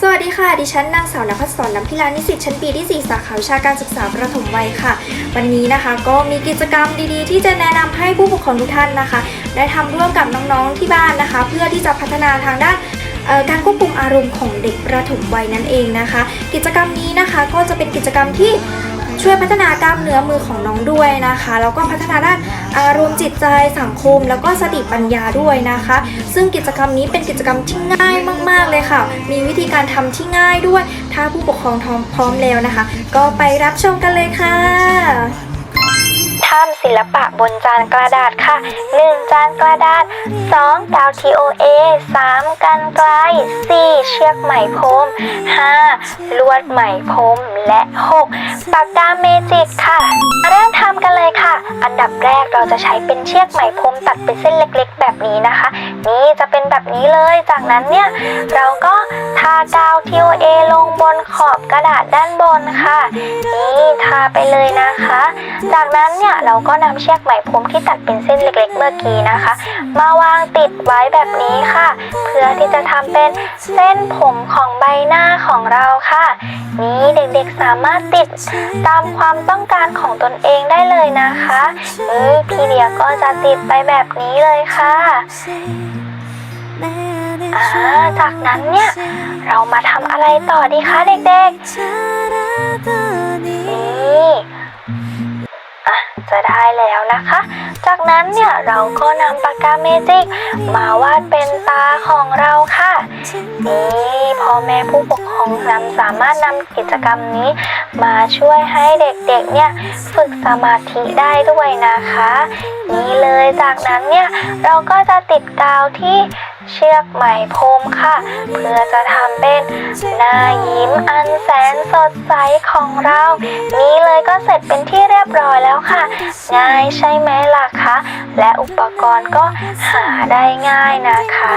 สวัสดีค่ะ ดิฉันนางสาวนภัสสรน้ำพิลานิสิตชั้นปีที่ 4 สาขาวิชาการศึกษาประถมวัยค่ะ วันนี้นะคะก็มีกิจกรรมดีๆ ที่จะแนะนำให้ผู้ปกครองทุกท่านนะคะ ได้ทำร่วมกับน้องๆที่บ้านนะคะ เพื่อที่จะพัฒนาทางด้านการควบคุมอารมณ์ของเด็กประถมวัยนั่นเองนะคะ กิจกรรมนี้นะคะก็จะเป็นกิจกรรมที่ ช่วยพัฒนากล้ามเนื้อมือของน้องด้วยนะคะแล้วก็พัฒนาด้านอารมณ์จิตใจสังคม แล้วก็สติปัญญาด้วยนะคะ ซึ่งกิจกรรมนี้เป็นกิจกรรมที่ง่ายมาก ๆเลยค่ะ มีวิธีการทำที่ง่ายด้วย ถ้าผู้ปกครองพร้อมแล้วนะคะ ก็ไปรับชมกันเลยค่ะ ศิลปะบนจานกระดาษค่ะ 1 จานกระดาษ 2 กาว TOA 3 กันไกล 4 เชือกไหมพรม 5 ลวดไหมพรม และ 6 ปากกาเมจิกค่ะ เริ่มทำกันเลยค่ะ อันดับแรกเราจะใช้เป็นเชือกไหมพรมตัดเป็นเส้นเล็กๆ แบบนี้นะคะ นี่จะเป็นแบบนี้เลย จากนั้นเนี่ยเราก็ทากาว TOA ลง อบกระดาษด้านบนค่ะ นี่ทาไปเลยนะคะ จากนั้นเนี่ยเราก็นำเชือกไหมพรมที่ตัดเป็นเส้นเล็กๆ เมื่อกี้นะคะ มาวางติดไว้แบบนี้ค่ะ เพื่อที่จะทำเป็นเส้นผมของใบหน้าของเราค่ะ นี่เด็กๆสามารถติดตามความต้องการของตนเองได้เลยนะคะนี่พี่เดียก็จะติดไปแบบนี้เลยค่ะ จากนั้นเนี่ย เรามาทำอะไรต่อดีคะเด็กๆ นี่อะจะได้แล้วนะคะ จากนั้นเนี่ยเราก็นำปากกาเมจิกมาวาดเป็นตาของเราค่ะ นี่พ่อแม่ผู้ปกครองนำสามารถนำกิจกรรมนี้ มาช่วยให้เด็กๆเนี่ยฝึกสมาธิได้ด้วยนะคะ นี่เลยจากนั้นเนี่ยเราก็จะติดกาวที่ เชือกไหมพรมค่ะ เพื่อจะทำเป็นหน้ายิ้มอันแสนสดใสของเรา นี่เลยก็เสร็จเป็นที่เรียบร้อยแล้วค่ะ ง่ายใช่ไหมล่ะคะ และอุปกรณ์ก็หาได้ง่ายนะคะ